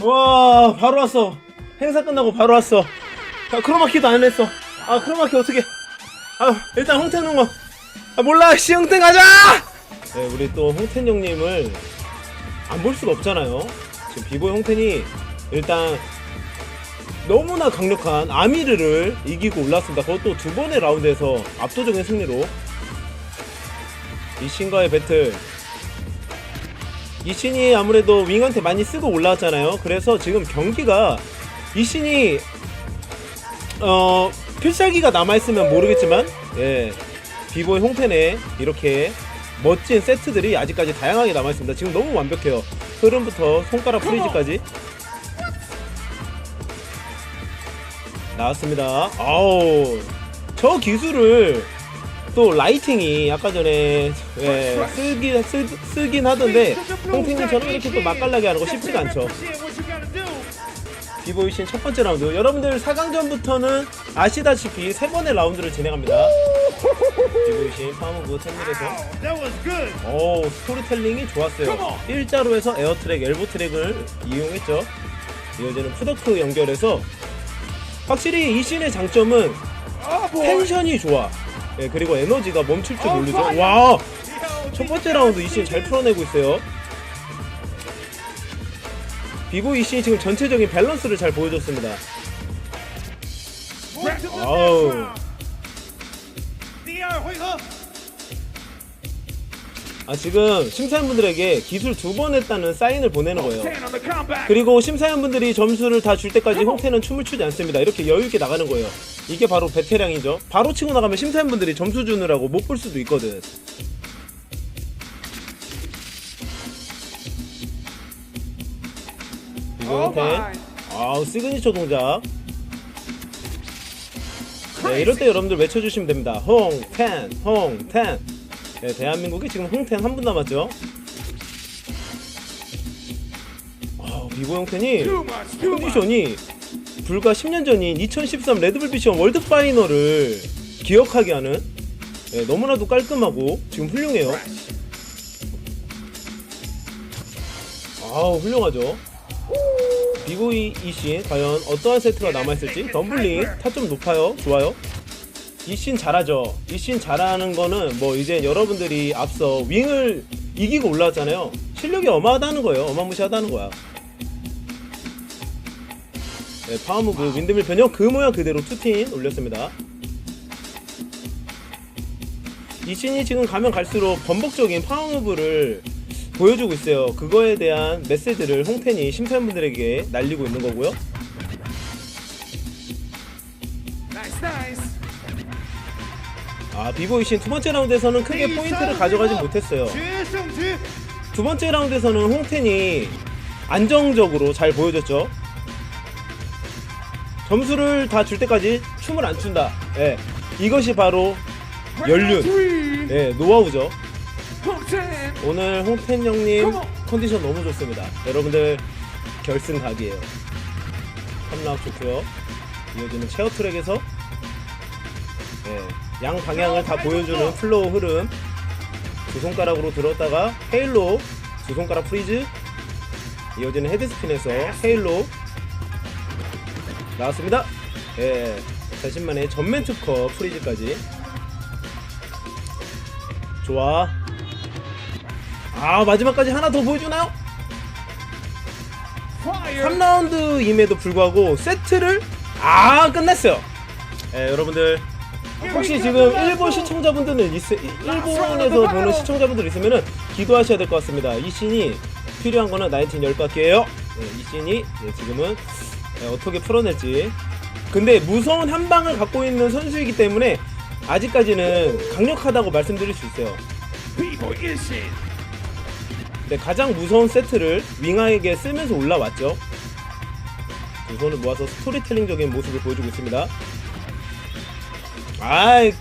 와 바로 왔어. 행사 끝나고 바로 왔어. 아, 크로마키도 안 했어. 아 크로마키 어떻게 아 일단 홍텐 응원 아 몰라. 씨 홍텐 가자! 네 우리 또 홍텐 형님을 안 볼 수가 없잖아요. 지금 비보이 홍텐이 일단 너무나 강력한 아미르를 이기고 올랐습니다. 그것도 두 번의 라운드에서 압도적인 승리로. 이 신과의 배틀 이신이 아무래도 윙한테 많이 쓰고 올라왔잖아요. 그래서 지금 경기가 이신이 어 필살기가 남아 있으면 모르겠지만 예 비보의 홍텐에 이렇게 멋진 세트들이 아직까지 다양하게 남아 있습니다. 지금 너무 완벽해요. 흐름부터 손가락 프리즈까지 나왔습니다. 아우 저 기술을 또 라이팅이 아까 전에 예, 쓰긴 쓰, 쓰긴 하던데 홍탱님처럼 이렇게 또 맛깔나게 하는 거 쉽지가 않죠. 비보이 신 첫 번째 라운드 여러분들 4강전부터는 아시다시피 세 번의 라운드를 진행합니다. 파무브 템밀에서 That was good. 오 스토리텔링이 좋았어요. 일자로 해서 에어트랙, 엘보 트랙을 이용했죠. 이어지는 푸더크 연결해서 확실히 이 씬의 장점은. 텐션이 좋아. 예, 그리고 에너지가 멈출 줄 모르죠. 와, 첫 번째 라운드 이씬 잘 풀어내고 있어요. 비보 이씬이 지금 전체적인 밸런스를 잘 보여줬습니다. 아우. 아 지금 심사위원분들에게 기술 두 번 했다는 사인을 보내는 거예요. 그리고 심사위원분들이 점수를 다 줄 때까지 홍태는 춤을 추지 않습니다. 이렇게 여유 있게 나가는 거예요. 이게 바로 베테랑이죠. 바로 치고 나가면 심사위원분들이 점수 주느라고 못 볼 수도 있거든. 이거 홍태. 아우 시그니처 동작. 네, 이럴 때 여러분들 외쳐주시면 됩니다. 홍텐, 홍텐. 네, 대한민국이 지금 홍텐 한 분 남았죠. 아, 비보 형텐이 컨디션이 불과 10년 전인 2013 레드불 비션 월드 파이널을 기억하게 하는 네, 너무나도 깔끔하고 지금 훌륭해요. 아우 훌륭하죠. 비보이 이신 과연 어떠한 세트가 남아있을지 덤블링 타점 높아요? 좋아요? 이신 잘하죠? 이신 잘하는 거는 뭐 이제 여러분들이 앞서 윙을 이기고 올라왔잖아요. 실력이 어마하다는 거예요. 어마무시하다는 거야 네, 파워무브 윈드밀 변형 그 모양 그대로 투틴 올렸습니다 이 신이 지금 가면 갈수록 번복적인 파워무브를 보여주고 있어요. 그거에 대한 메시지를 홍텐이 심사위원분들에게 날리고 있는 거고요. 아 비보이 신 두 번째 라운드에서는 크게 포인트를 가져가지 못했어요. 최성지. 두 번째 라운드에서는 홍텐이 안정적으로 잘 보여줬죠. 점수를 다 줄 때까지 춤을 안 춘다. 예, 이것이 바로 연륜, 예, 노하우죠. 오늘 홍텐 형님 컨디션 너무 좋습니다. 여러분들 결승 각이에요. 3라운드 좋고요. 이어지는 체어 트랙에서 예, 양 방향을 다 보여주는 플로우 흐름. 두 손가락으로 들었다가 헤일로 두 손가락 프리즈 이어지는 헤드스핀에서 헤일로 나왔습니다. 예, 자신만의 전면 특허 프리즈까지 좋아. 아 마지막까지 하나 더 보여주나요? 3라운드임에도 불구하고 세트를 아 끝냈어요. 예, 여러분들 혹시 지금 일본 시청자분들은 있, 일본에서 보는 시청자분들 있으면은 기도하셔야 될 것 같습니다. 이 씬이 필요한 거는 나인틴 열받기예요. 예, 이 씬이 예, 지금은 예, 어떻게 풀어낼지. 근데 무서운 한 방을 갖고 있는 선수이기 때문에 아직까지는 강력하다고 말씀드릴 수 있어요. 네, 가장 무서운 세트를 윙아에게 쓰면서 올라왔죠. 두 손을 모아서 스토리텔링적인 모습을 보여주고 있습니다. 아이,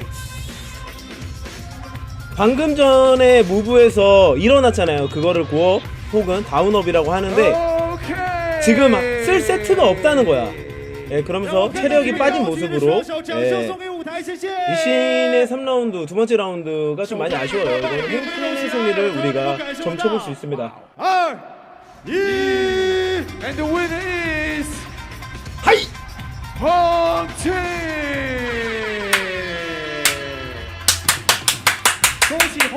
방금 전에 무브에서 일어났잖아요. 그거를 고어 혹은 다운업이라고 하는데. 지금 쓸 세트가 없다는 거야. 예, 그러면서 체력이 빠진 모습으로 예, 이신의 3라운드 두 번째 라운드가 좀 많이 아쉬워요. 이건 홈플레이 승리를 우리가 점쳐볼 수 있습니다. 하이 황치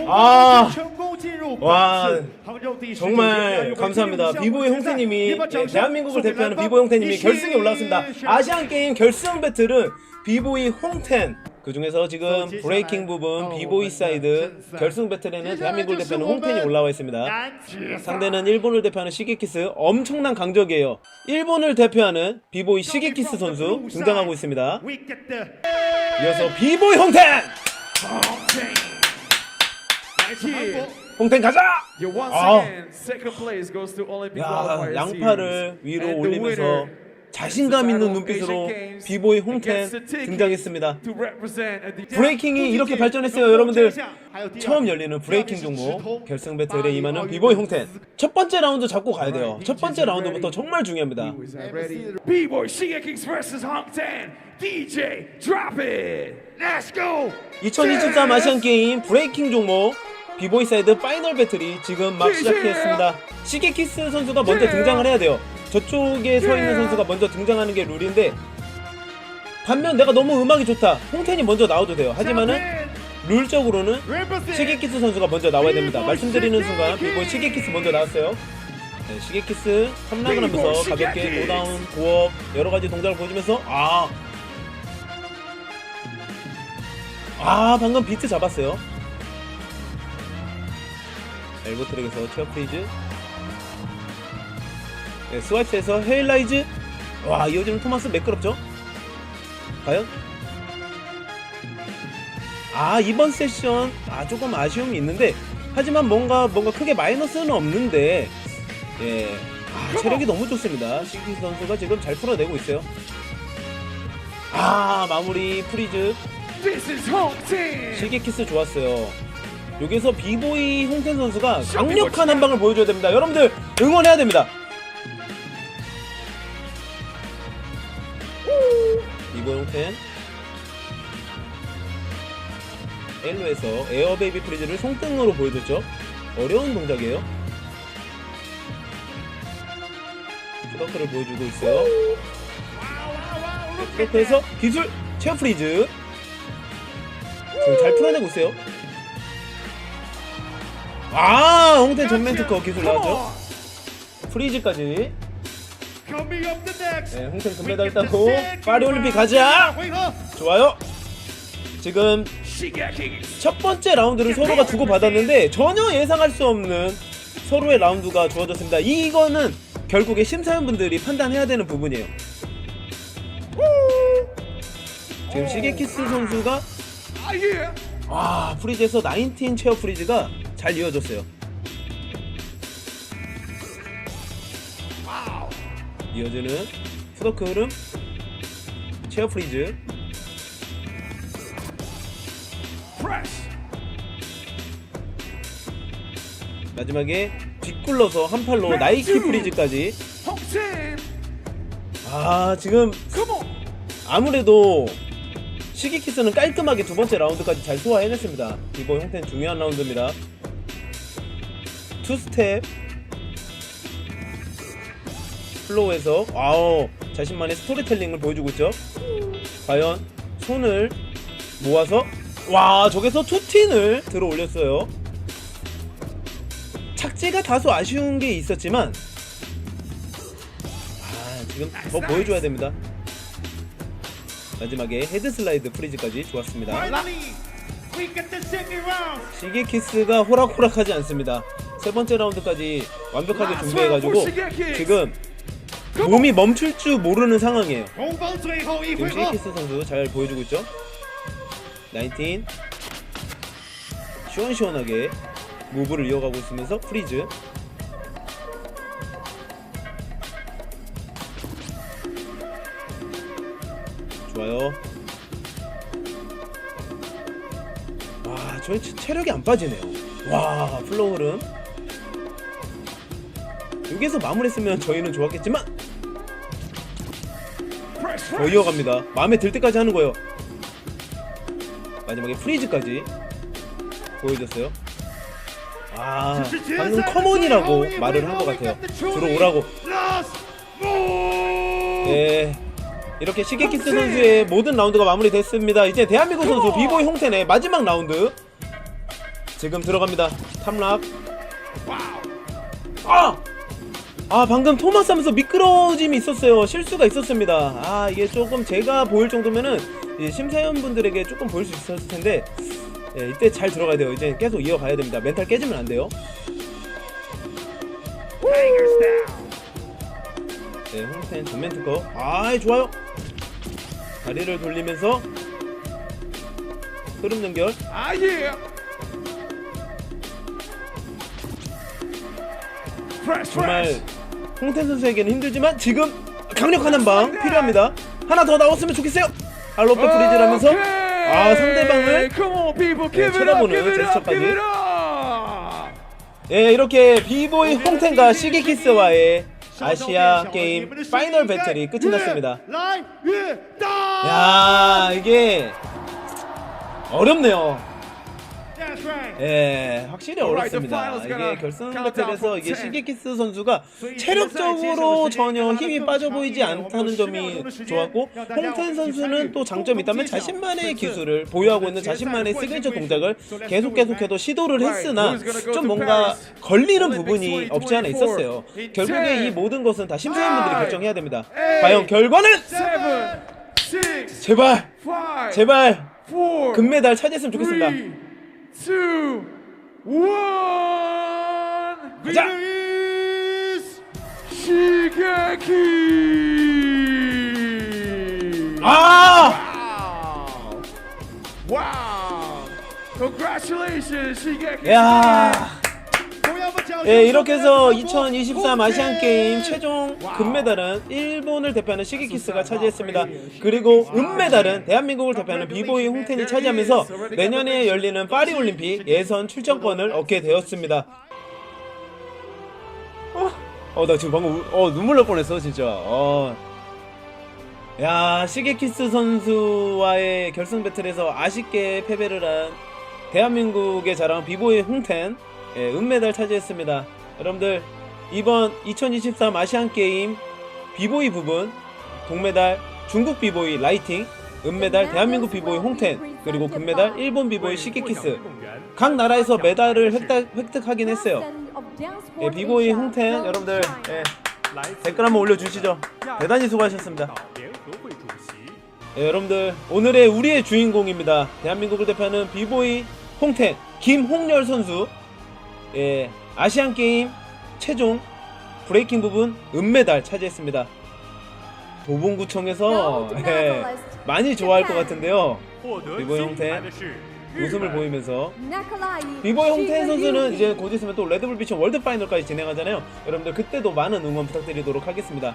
아. 와. 정말 감사합니다. 비보이 홍태님이 예, 대한민국을 대표하는 비보이 홍태님이 결승에 올라왔습니다. 아시안 게임 결승 배틀은 비보이 홍텐 그 중에서 지금 브레이킹 부분 비보이 사이드 결승 배틀에는 대한민국을 대표하는 홍텐이 올라와 있습니다. 상대는 일본을 대표하는 시게키스 엄청난 강적이에요. 일본을 대표하는 비보이 시게키스 선수 등장하고 있습니다. 이어서 비보이 홍텐! 홍텐 가자! 아. again, second place goes to Olympic 야, 양팔을. 위로 올리면서 자신감 있는 눈빛으로 비보이 홍텐 등장했습니다. 브레이킹이 이렇게 발전했어요, 여러분들. 처음 열리는 브레이킹 종목 결승 배틀에 임하는 비보이 홍텐. 첫 번째 라운드 잡고 가야 돼요. 첫 번째 라운드부터 정말 중요합니다. DJ, drop it. Let's go 2023 아시안 게임 브레이킹 종목 비보이 사이드 파이널 배틀이 지금 막 시작했습니다. 시게키스 선수가 먼저 등장을 해야 돼요. 저쪽에 서 있는 선수가 먼저 등장하는 게 룰인데 반면 내가 너무 음악이 좋다. 홍텐이 먼저 나와도 돼요. 하지만은 룰적으로는 시게키스 선수가 먼저 나와야 됩니다. 말씀드리는 순간 비보이 시게키스 먼저 나왔어요. 네, 시게키스 3락을 하면서 가볍게 노다운, 고업 여러 가지 동작을 보여주면서 아. 아, 방금 비트 잡았어요. 엘보 트랙에서 체어 프리즈. 네, 스와이프에서 헤일라이즈. 와, 이어지는 토마스 매끄럽죠? 과연? 아 이번 세션 아 조금 아쉬움이 있는데 하지만 뭔가 뭔가 크게 마이너스는 없는데 예 아, 체력이 너무 좋습니다 시기 선수가 지금 잘 풀어내고 있어요 아 마무리 프리즈 Ten. 시계키스 좋았어요 여기서 비보이 홍텐 선수가 강력한 한 방을 보여줘야 됩니다 여러분들 응원해야 됩니다 비보이 홍텐 엘로에서 에어 베이비 프리즈를 손등으로 보여줬죠. 어려운 동작이에요. 스커크를 보여주고 있어요. 스커크에서 기술 체어 프리즈. 지금 잘 풀어내고 있어요. 아, 전면 특허 기술 나왔죠. 프리즈까지. 네, 홍텐 금메달 따고 파리 올림픽 가자. 좋아요. 지금. 첫 번째 라운드를 서로가 주고 받았는데 전혀 예상할 수 없는 서로의 라운드가 주어졌습니다. 이거는 결국에 심사위원분들이 판단해야 되는 부분이에요. 지금 시게키스 선수가 Ah, yeah. 아 프리즈에서 19 체어 프리즈가 잘 이어졌어요. 이어지는 푸더크 흐름 체어 프리즈. 마지막에 뒷굴러서 한 팔로 나이키 프리즈까지. 아 지금. 아무래도 시기키스는 깔끔하게 두 번째 라운드까지 잘 소화해냈습니다. 이번 형태는 중요한 라운드입니다. 투 스텝 플로우에서 아우 자신만의 스토리텔링을 보여주고 있죠. 과연 손을 모아서 와 저기서 투틴을 들어 올렸어요. 착지가 다소 아쉬운 게 있었지만 아 지금 더 보여줘야 됩니다. 마지막에 헤드 슬라이드 프리즈까지 좋았습니다. Round 시게키스가 호락호락하지 않습니다. 세 번째 라운드까지 완벽하게 준비해가지고 지금 몸이 멈출 줄 모르는 상황이에요. 지금 쉐이키스 선수 잘 보여주고 있죠? 19 시원시원하게 무브를 이어가고 있으면서 프리즈. 좋아요. 와 저희 체력이 안 빠지네요. 와 플로우 흐름 여기서 마무리했으면 저희는 좋았겠지만. 더. 이어갑니다. 마음에 들 때까지 하는 거예요. 마지막에 프리즈까지 보여줬어요. 아, 방금 커먼이라고 말을 한 것 같아요. 들어오라고. 네. 이렇게 시게키스 선수의 모든 라운드가 마무리됐습니다. 이제 대한민국 선수 비보이 홍텐의 마지막 라운드. 지금 들어갑니다. 탐락. 아! 아 방금 토마스 하면서 미끄러짐이 있었어요. 실수가 있었습니다. 아 이게 조금 제가 보일 정도면은 이 심사위원분들에게 조금 보일 수 있었을 텐데 예, 이때 잘 들어가야 돼요. 이제 계속 이어가야 됩니다. 멘탈 깨지면 안 돼요. 네, 홍텐 전면 특허. 아, 좋아요. 다리를 돌리면서 흐름 연결. Fresh, 정말. 홍텐 선수에게는 힘들지만 지금 강력한 한 방 필요합니다. 하나 더 나왔으면 좋겠어요. 알로프 프리즈를 하면서 아 상대방을 up, 쳐다보는 제스처까지. 예 이렇게 비보이 홍텐과 시게키스와의 아시아 게임 파이널 배틀이 끝이 났습니다. 라이 예, 다. 야 이게 어렵네요. 예, 확실히 어렵습니다. 이게 결승 배틀에서 이게 10. 시게키스 선수가 체력적으로 전혀 힘이 빠져 보이지 않다는 점이 좋았고 홍텐 선수는 또 장점이 있다면 자신만의 기술을 보유하고 있는 자신만의 시그니처 동작을 계속 계속해도 시도를 했으나 좀 뭔가 걸리는 부분이 없지 않아 있었어요. 결국에 이 모든 것은 다 심사위원분들이 결정해야 됩니다. 과연 결과는? 제발. 제발. 금메달 차지했으면 좋겠습니다. two, one. Winner Shigeki. Oh! Wow. wow. Congratulations, Shigeki. Yeah. 고야마 예, 이렇게 해서 2023 아시안 게임 최종 금메달은 일본을 대표하는 시게키스가 차지했습니다. 그리고 은메달은 대한민국을 대표하는 비보이 홍텐이 차지하면서 내년에 열리는 파리 올림픽 예선 출전권을 얻게 되었습니다. 어, 나 지금 방금 우- 어 눈물 날 뻔했어, 진짜. 어. 야, 시게키스 선수와의 결승 배틀에서 아쉽게 패배를 한 대한민국의 자랑 비보이 홍텐 예, 은메달 차지했습니다. 여러분들 이번 2023 아시안 게임 비보이 부분 동메달 중국 비보이 라이팅, 은메달 대한민국 비보이 홍텐, 그리고 금메달 일본 비보이 시게키스 각 나라에서 메달을 획득, 획득 하긴 했어요. 예, 비보이 홍텐 여러분들 예, 댓글 한번 올려주시죠. 대단히 수고하셨습니다. 예, 여러분들 오늘의 우리의 주인공입니다. 대한민국을 대표하는 비보이 홍텐 김홍열 선수 예, 아시안 게임 최종 브레이킹 부분 은메달 차지했습니다. 도봉구청에서 예, 많이 좋아할 것 같은데요. 비보이 홍텐 웃음을 보이면서 비보이 홍텐 선수는 이제 곧 있으면 또 레드불 비전 월드 파이널까지 진행하잖아요. 여러분들 그때도 많은 응원 부탁드리도록 하겠습니다.